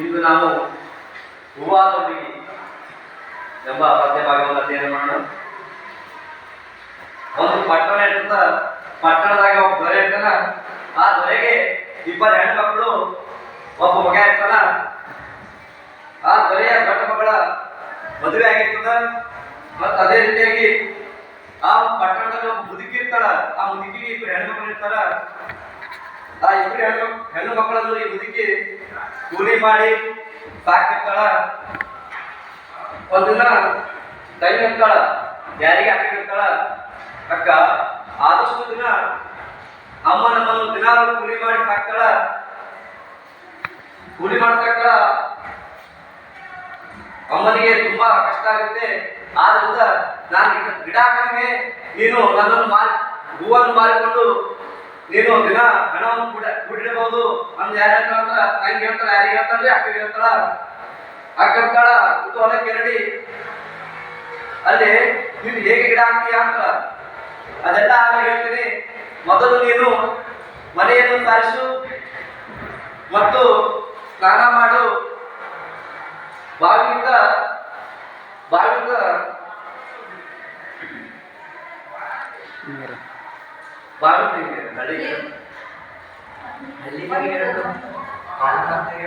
ಇಂದು ನಾವು ಹೂವಾದ ಎಂಬ ಪದ್ಯ ಭಾಗವನ್ನು ಅಧ್ಯಯನ ಮಾಡೋಣ. ಒಂದು ಪಟ್ಟಣ ಇರ್ತದ ಪಟ್ಟಣದಾಗ ಒಬ್ಬ ದೊರೆ ಇರ್ತಾನ. ಆ ದೊರೆಗೆ ಇಬ್ಬರು ಹೆಣ್ಮಕ್ಳು ಒಬ್ಬ ಮಗ ಇರ್ತಾನ. ಆ ದೊರೆಯ ಗಂಡ ಮಗಳ ಮದುವೆ ಆಗಿರ್ತದ. ಮತ್ತ ಅದೇ ರೀತಿಯಾಗಿ ಆ ಪಟ್ಟಣದಲ್ಲಿ ಒಬ್ಬ ಮುದುಕಿ ಇರ್ತಾಳ. ಆ ಮುದುಕಿಗೆ ಇಬ್ಬರು ಹೆಣ್ಮಕ್ಳು ಇರ್ತಾರ. ಆ ಇಬ್ಬರು ಹೆಣ್ಣು ಹೆಣ್ಣು ಮಕ್ಕಳನ್ನು ಈ ಮುದುಕಿ ಕೂಲಿ ಮಾಡಿ ಸಾಕಿರ್ತಾಳ. ಒಂದಿನ ಕೈ ಇರ್ತಾಳ ಯಾರಿಗೆ ಹಾಕಿರ್ತಾಳ? ಅಕ್ಕ, ಆದಷ್ಟು ದಿನ ಅಮ್ಮ ನಮ್ಮನ್ನು ದಿನ ಕೂಲಿ ಮಾಡಿ ಸಾಕ್ತಾಳ. ಕೂಲಿ ಮಾಡಿ ಸಾಕ್ತಾಳ. ಅಮ್ಮನಿಗೆ ತುಂಬಾ ಕಷ್ಟ ಆಗುತ್ತೆ. ಆದ್ರಿಂದ ನಾನು ಗಿಡ ಹಾಕಂಗೆ ನೀನು ನನ್ನನ್ನು ಮಾರಿ, ಹೂವನ್ನು ಮಾರಿಕೊಂಡು ನೀನು ದಿನ ಹಣವನ್ನು ಕೂಡ ಕೂಡಿಡಬಹುದು. ಅಂದ್ ಯಾರು ಹೇಳ್ತಾರ ತಂಗಿ ಹೇಳ್ತಾಳ ಯಾರಿಗೆ ಹೇಳ್ತಾಳ್ರಿ ಅಕ್ಕಗೆ ಹೇಳ್ತಾಳ ಅಕ್ಕ ಅಂತಾಳ ಇದು ಹೊಲಕ್ಕೆ ಅಲ್ಲಿ ನೀನು ಹೇಗೆ ಗಿಡ ಹಾಕ್ತೀಯ ಅಂತ ಅದೆಲ್ಲ ಆಮೇಲೆ ಹೇಳ್ತೀನಿ. ಮೊದಲು ನೀನು ಮನೆಯನ್ನು ಸಾರಿಸು, ಮತ್ತು ಸ್ನಾನ ಮಾಡು. ಬಾವಿಯಿಂದ ಬಾವಿಯಿಂದ ಬಾವಿ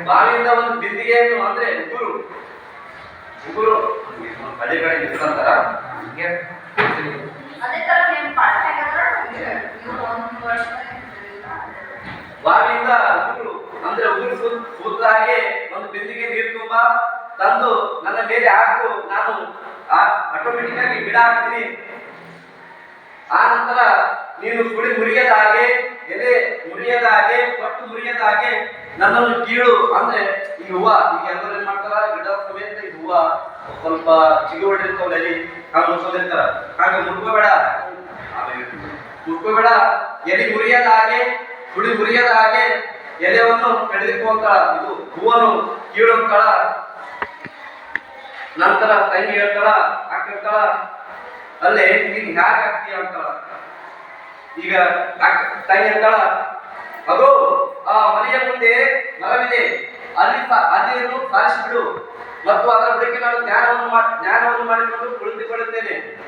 ಬಾವಿಯಿಂದ ಒಂದು ಬಿಂದಿಗೆಯನ್ನು ಅಂದ್ರೆ ಉಗುರು. ಉಗುರು. ಹಳ್ಳಿ ಕಡೆ ನಿಂತ್ಕೊಂತಾರ. ಹಿಂಗೆ ಅದೇ ತರ ನೀವು ಪಾಠ ಹಾಕಿದ್ರೆ ನೀವು ಒಂದು ವರ್ಷ ಬಾವಿಯಿಂದ ಉಗುರು. ಅಂದ್ರೆ ಉಗುರು ಕೂತಾಗೆ ಒಂದು ಬಿಂದಿಗೆ ನೀರು ತುಂಬ ತಂದು ನನ್ನ ಮೇಲೆ ಹಾಕು ನಾನು ಆಟೋಮೆಟಿಕ್ ಆಗಿ ಗಿಡ ಹಾಕ್ತೀನಿ. ಆ ನಂತರ ನೀನು ಕುಳಿ ಮುರಿಯದ ಹಾಗೆ ಎಲೆ ಮುರಿಯದ ಹಾಗೆ ಪಟ್ಟು ಮುರಿಯದ ಹಾಗೆ ನನ್ನನ್ನು ಕೀಳು ಅಂದ್ರೆ ಈ ಹೂವ, ಈಗ ಎಲ್ಲರೂ ಏನ್ ಮಾಡ್ತಾರ? ಗಿಡ ಸಮೇತ ಈ ಹೂವ ಸ್ವಲ್ಪ ಚಿಗಿ ಹೊಡಿರ್ತಾವಲ್ಲ ನಾನು ಹಂಗ ಹಾಗೆ ಮುರ್ಕೋಬೇಡ. ಮುರ್ಕೋಬೇಡ. ಎಲೆ ಮುರಿಯದ ಹಾಗೆ ಕುಡಿ ಮುರಿಯದ ಹಾಗೆ ಎಲೆವನ್ನು ಕಡಿದುಕೊಂತಾಳ ಇದು ಹೂವನ್ನು ಕಳ ನಂತರ ತಂಗಿ ಹೇಳ್ತಾಳ ಹಾಕಿರ್ತಾಳ ಅಲ್ಲೇ ನೀನ್ ಹ್ಯಾಕ್ ಹಾಕ್ತೀಯ ಅಂತಾಳ. ಈಗ ತಾಯಿ ಅಂತಾಳ ಅದು ಆ ಮನೆಯ ಮುಂದೆ ಮರವಿದೆ. ಅಲ್ಲಿ ಅಲ್ಲಿಯನ್ನು ಸಾರಿಸಿಬಿಡು. ಮತ್ತು ಅದರ ಬಳಿಕ ನಾನು ಜ್ಞಾನವನ್ನು ಜ್ಞಾನವನ್ನು ಮಾಡಿಕೊಂಡು ಕುಳಿತುಕೊಳ್ಳುತ್ತೇನೆ.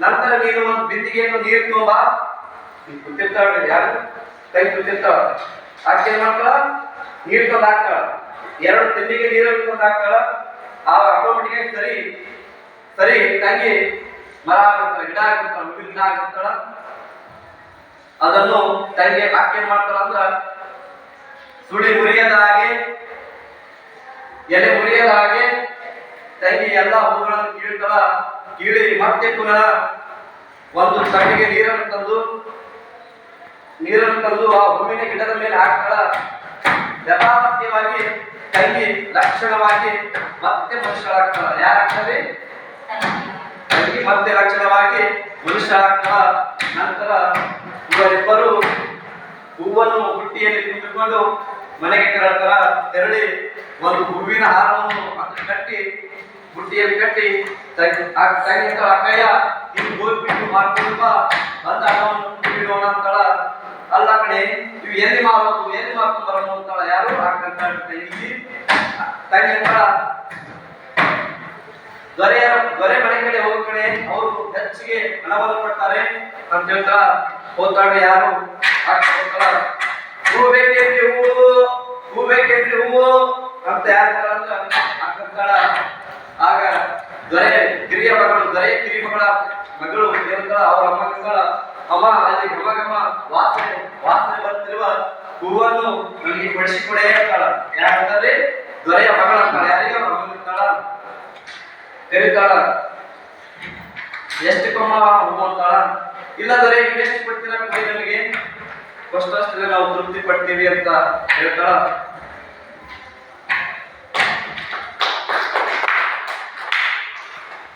ನಂತರ ನೀನು ಒಂದು ಬಿಂದಿಗೆಯನ್ನು ನೀರು ತುಂಬ. ಕುತ್ತಿರ್ತಾಳೆ ಯಾರು? ತೈ ಕೂತಿರ್ತಾಳ. ಆಕೆ ಮಾಡ್ತಾಳ? ನೀರು ತಂದು ಹಾಕ್ತಾಳ. ಎರಡು ತಿಂಡಿಗೆ ನೀರನ್ನು ತಂದು ಹಾಕ್ತಾಳ. ಆ ಆಟೋಮೆಟಿಕ್ ಸರಿ ಸರಿ, ತಂಗಿ, ಮರ ಆಗಿರ್ತಾಳ ಗಿಡ ಆಗುತ್ತಾಳ ಹೂವಿನ ಗಿಡ ಆಗಿರ್ತಾಳ ಅದನ್ನು ತಂಗಿ ವಾಕ್ಯ ಅಂದ್ರ ಸುಳಿ ಮುರಿಯದ ಹಾಗೆ, ಎಲೆ ಮುರಿಯದ ಹಾಗೆ ತಂಗಿ ಎಲ್ಲ ಹೂಗಳನ್ನು ಕೀಳ್ತಾಳ. ಕೀಳಿ ಮತ್ತೆ ಪುನಃ ಒಂದು ಸಣ್ಣಗೆ ನೀರನ್ನು ತಂದು ನೀರನ್ನು ತಂದು ಆ ಹೂವಿನ ಗಿಡದ ಮೇಲೆ ಹಾಕ್ತಾಳ. ಯಥಾವತ್ಯವಾಗಿ ತಂಗಿ ಲಕ್ಷಣವಾಗಿ ಮತ್ತೆ ಮನುಷ್ಯರಾಗ್ತಾಳ ಯಾರಾಗ್ತಾರೆ ಮತ್ತೆ ಲಕ್ಷಣವಾಗಿ ಮನುಷ್ಯ ನಂತರ ಇವರಿಬ್ಬರು ಹೂವನ್ನು ಹುಟ್ಟಿಯಲ್ಲಿ ತುಂಬಿಕೊಂಡು ಮನೆಗೆ ತೆರಳ್ತಾರ ತೆರಳಿ ಒಂದು ಹೂವಿನ ಹಾರವನ್ನು ಕಟ್ಟಿ ಬುಟ್ಟಿಯಲ್ಲಿ ಕಟ್ಟಿ ತಂಗಿ ಆ ತಂಗಿ ಅಂತಾಳ, ಅಕ್ಕಯ್ಯ ಇದು ಹೋಗ್ಬಿಟ್ಟು ಬಿಟ್ಟು ಬಾ ಬಂದ ಹಣವನ್ನು ಬಿಡೋಣ ಅಂತಾಳ. ಅಲ್ಲ ಕಡೆ ಇವು ಎಲ್ಲಿ ಮಾರೋದು ಎಲ್ಲಿ ಮಾರ್ಕೊಂಡು ಬರೋಣ ಅಂತಾಳ? ಯಾರು ಹಾಕಂತ ತಂಗಿ ತಂಗಿ ಅಂತಾಳ ದೊರೆಯ ದೊರೆ ಮನೆ ಕಡೆ ಹೋಗೋ ಕಡೆ ಅವರು ಹೆಚ್ಚಿಗೆ ಹಣವನ್ನು ಕೊಡ್ತಾರೆ. ಅಂತ ಹೇಳ್ತಾ ಹೋಗ್ತಾಳೆ ಯಾರು? ಹೂ ಬೇಕೇನ್ರಿ ಹೂವು? ಹೂ ಬೇಕೇನ್ರಿ ಹೂವು? ಅಂತ ಯಾರು ಆಗ ದೊರೆ ಕಿರಿಯ ಮಗಳು, ದೊರೆ ಕಿರಿ ಮಗಳ ಮಗಳು ಹೇಳ್ತಾಳ, ಅವ್ರ ಅಮ್ಮ ಅಂತಾಳ ಅಮ್ಮ, ಅಲ್ಲಿ ಘಮ ವಾಸನೆ ವಾಸನೆ ಬರ್ತಿರುವ ಹೂವನ್ನು ನನಗೆ ಕೊಡಿಸಿಕೊಡೆ ಹೇಳ್ತಾಳ ಯಾಕಂದ್ರೆ ದೊರೆಯ ಮಗಳ ಅಂತಾಳ ಯಾರಿಗೆ ಅಂತಾಳ ಕರೀತಾಳ ಎಷ್ಟು ಕೊಮ್ಮ ಹೂವು ಅಂತಾಳ ಇಲ್ಲದರೆ ಎಷ್ಟು ಕೊಡ್ತೀರಾ ನಮಗೆ ಕಷ್ಟ ನಾವು ತೃಪ್ತಿ ಪಡ್ತೀವಿ ಅಂತ ಹೇಳ್ತಾಳ.